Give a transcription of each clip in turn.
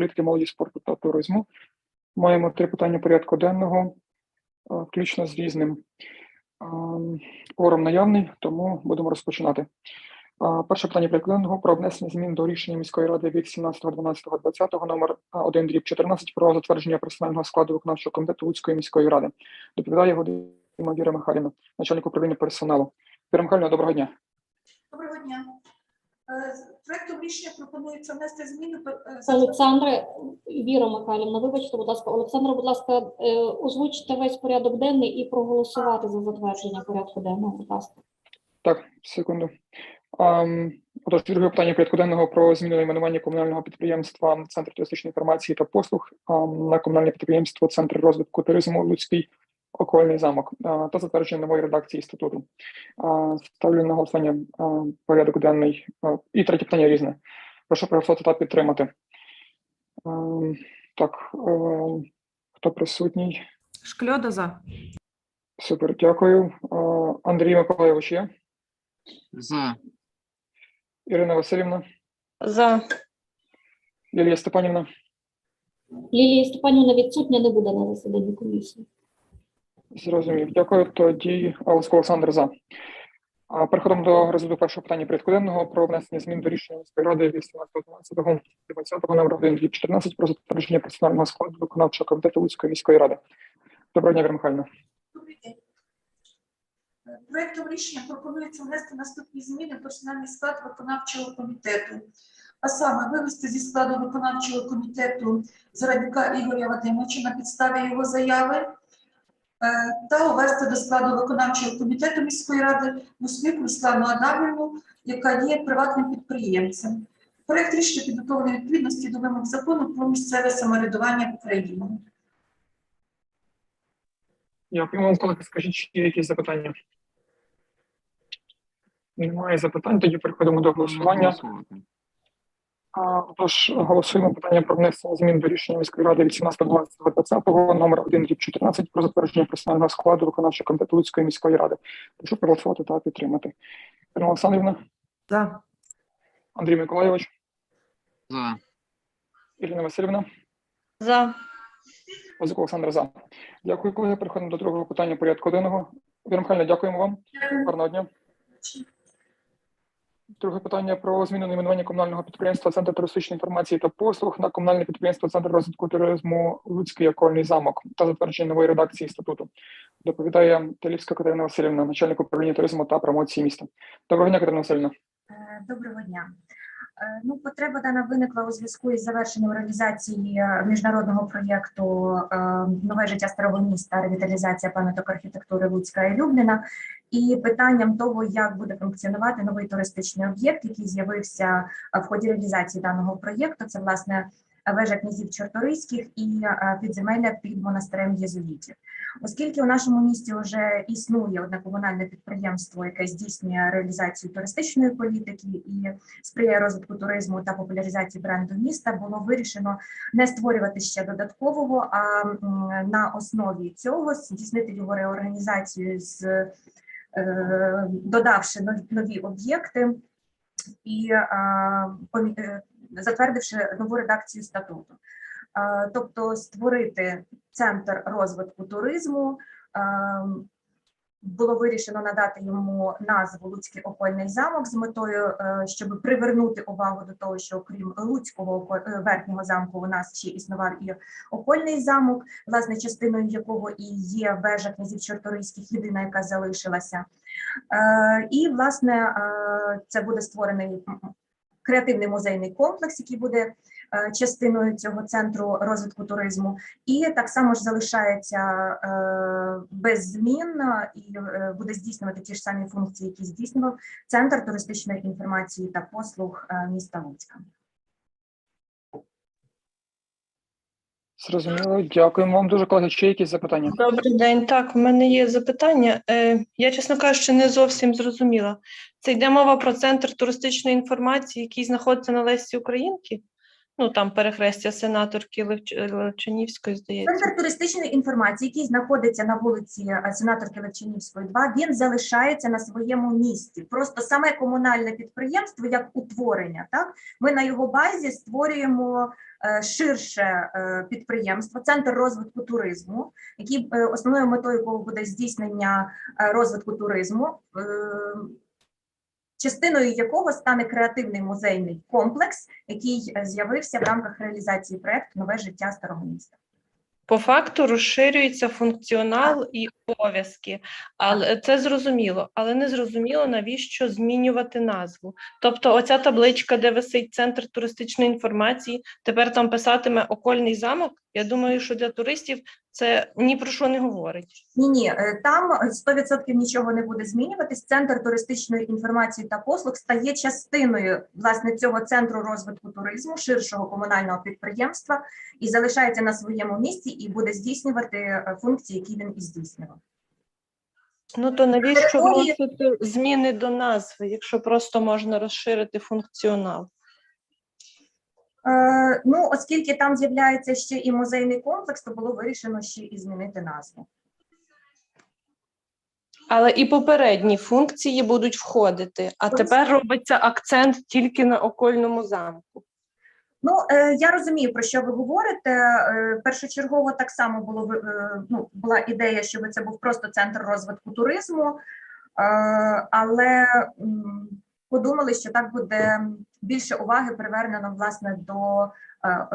політики, молоді, спорту та туризму. Маємо три питання порядку денного, е, включно з різним. Ем, наявний, тому будемо розпочинати. Перше питання порядку денного про внесення змін до рішення міської ради від 17.12.20 номер 1 дріб 14 про затвердження персонального складу виконавчого комітету Луцької міської ради. Доповідає Віра Михайлівна, начальник управління персоналу. Віра Михайлівна, доброго дня. Доброго дня. Е, Проектом рішення пропонується внести зміни е, Олександре, Віра Михайлівна, вибачте, будь ласка, Олександре, будь ласка, е, озвучте весь порядок денний і проголосувати за затвердження порядку денного, будь ласка. Так, секунду. Um, отож, друге питання порядку денного про зміну найменування комунального підприємства Центр туристичної інформації та послуг ам, на комунальне підприємство Центр розвитку туризму Луцький окольний замок та затвердження нової редакції статуту. Ставлю на голосування порядок денний. І третє питання різне. Прошу проголосувати та підтримати. Так, хто присутній? Шкльода за. Супер, дякую. Андрій Миколайович є? За. Ірина Васильівна, За. Лілія Степанівна. Лілія Степанівна відсутня не буде на засіданні комісії. Зрозумів. Дякую. Тоді Олеско Олександр за. Переходимо до розгляду першого питання порядку про внесення змін до рішення міської ради від 18.12.20 номер 1 від 14 про затвердження персонального складу виконавчого комітету Луцької міської ради. Доброго дня, Віра Михайлівна. Добрий день. Е, Проектом рішення пропонується внести наступні зміни в персональний склад виконавчого комітету. А саме вивести зі складу виконавчого комітету Зарадюка Ігоря Вадимовича на підставі його заяви та увести до складу виконавчого комітету міської ради Мусміку Руслану Адамівну, яка є приватним підприємцем. Проект рішення підготовлений відповідності до вимог закону про місцеве самоврядування в Україні. Дякую вам, колеги. Скажіть, чи є якісь запитання? Немає запитань, тоді переходимо до голосування. А, Тож голосуємо питання про внесення змін до рішення міської ради від 17.12.20 номер 1 рік 14 про затвердження персонального складу виконавчого комітету Луцької міської ради. Прошу проголосувати та підтримати. Ірина Олександрівна, За. Андрій Миколайович, За. Ірина Васильівна, За. Озик Олександр за. Дякую, колеги. Переходимо до другого питання порядку денного. Віра Михайлівна, дякуємо вам. Гарного дня. Друге питання про зміну найменування комунального підприємства Центр туристичної інформації та послуг на комунальне підприємство Центр розвитку туризму Луцький окольний замок та затвердження нової редакції статуту. Доповідає Талівська Катерина Васильівна, начальник управління туризму та промоції міста. Доброго дня, Катерина Васильівна. Е, Доброго дня. Е, Ну, потреба дана виникла у зв'язку із завершенням реалізації е, міжнародного проєкту Нове життя старого міста, ревіталізація пам'яток архітектури Луцька і Любліна, і питанням того, як буде функціонувати новий туристичний об'єкт, який з'явився е, в ході реалізації даного проєкту. Це власне вежа князів Чорторийських і е, підземелля під монастирем єзуїтів. Оскільки у нашому місті вже існує одне комунальне підприємство, яке здійснює реалізацію туристичної політики і сприяє розвитку туризму та популяризації бренду міста, було вирішено не створювати ще додаткового, а на основі цього здійснити його реорганізацію з додавши нові, об'єкти і е, е, затвердивши нову редакцію статуту. Е, Тобто створити центр розвитку туризму. Було вирішено надати йому назву Луцький окольний замок з метою, е, щоб привернути увагу до того, що окрім Луцького е, верхнього замку, у нас ще існував і окольний замок, власне, частиною якого і є вежа князів Чорторийських, єдина, яка залишилася. Е, І, власне, це буде створений креативний музейний комплекс, який буде частиною цього центру розвитку туризму, і так само ж залишається е, без змін е, і е, буде здійснювати ті ж самі функції, які здійснював центр туристичної інформації та послуг е, міста Луцька. Зрозуміло. Дякуємо вам дуже, колеги. Чи якісь запитання? Добрий день. Так, у мене є запитання. Е, я, чесно кажучи, не зовсім зрозуміла. Це йде мова про центр туристичної інформації, який знаходиться на Лесі Українки. Ну там перехрестя сенаторки Левч- Левчанівської, здається. Центр туристичної інформації, який знаходиться на вулиці е, Сенаторки Левчинівської, 2, він залишається на своєму місці. Просто саме комунальне підприємство, як утворення, так ми на його базі створюємо е, ширше е, підприємство, центр розвитку туризму, який е, основною метою якого буде здійснення е, розвитку туризму. Частиною якого стане креативний музейний комплекс, який е, з'явився в рамках реалізації проекту Нове життя старого міста. По факту розширюється функціонал і обов'язки, але це зрозуміло, але не зрозуміло, навіщо змінювати назву. Тобто, оця табличка, де висить центр туристичної інформації, тепер там писатиме окольний замок. Я думаю, що для туристів це ні про що не говорить. Ні, ні, е, там е, 100% нічого не буде змінюватись. Центр туристичної інформації та послуг стає частиною власне цього центру розвитку туризму, ширшого комунального підприємства, і залишається на своєму місці і буде здійснювати е, функції, які він і здійснював. Ну то навіщо Території- вносити зміни до назви, якщо просто можна розширити функціонал? Е, ну, оскільки там з'являється ще і музейний комплекс, то було вирішено ще і змінити назву. Але і попередні функції будуть входити, а тепер робиться акцент тільки на окольному замку. Ну, е, я розумію, про що ви говорите. Е, першочергово так само було е, ну, була ідея, щоб це був просто центр розвитку туризму, але подумали, що так буде більше уваги привернено власне до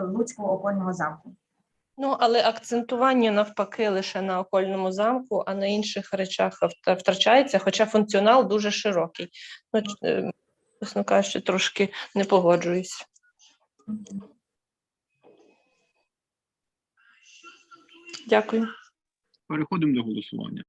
Луцького окольного замку. Ну, але акцентування навпаки лише на окольному замку, а на інших речах втрачається, хоча функціонал дуже широкий. Ну, чесно кажучи, трошки не погоджуюсь. Дякую. Переходимо до голосування.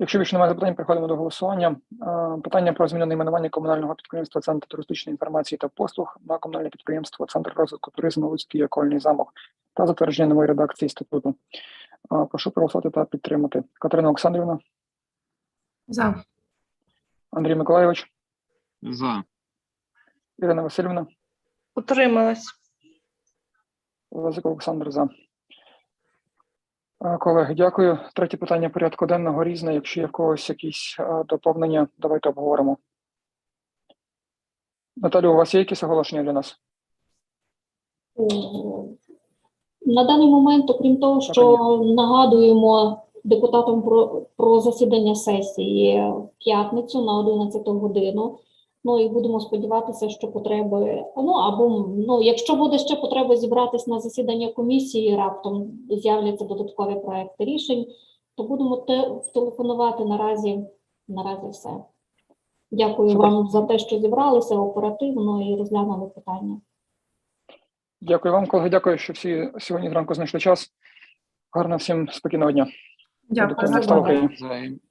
Якщо більше немає запитань, переходимо до голосування. Е, Питання про зміну найменування комунального підприємства Центр туристичної інформації та послуг на комунальне підприємство Центр розвитку туризму Луцький окольний замок та затвердження нової редакції статуту. Е, Прошу проголосувати та підтримати. Катерина Олександрівна, За. Андрій Миколайович, За. Ірина Васильівна, Утрималась. Лазик Олександр за. Колеги, дякую. Третє питання порядку денного різне. Якщо є в когось якісь доповнення, давайте обговоримо. Наталю, у вас є якісь оголошення для нас? На даний момент, окрім того, що нагадуємо депутатам про, про засідання сесії в п'ятницю на 11 годину. Ну і будемо сподіватися, що потреби, ну або ну, якщо буде ще потреба зібратись на засідання комісії, раптом з'являться додаткові проекти рішень, то будемо те, телефонувати наразі. Наразі все. Дякую Супер. вам за те, що зібралися оперативно і розглянули питання. Дякую вам, колеги. Дякую, що всі сьогодні зранку знайшли час. Гарно всім спокійного дня. Дякую. За.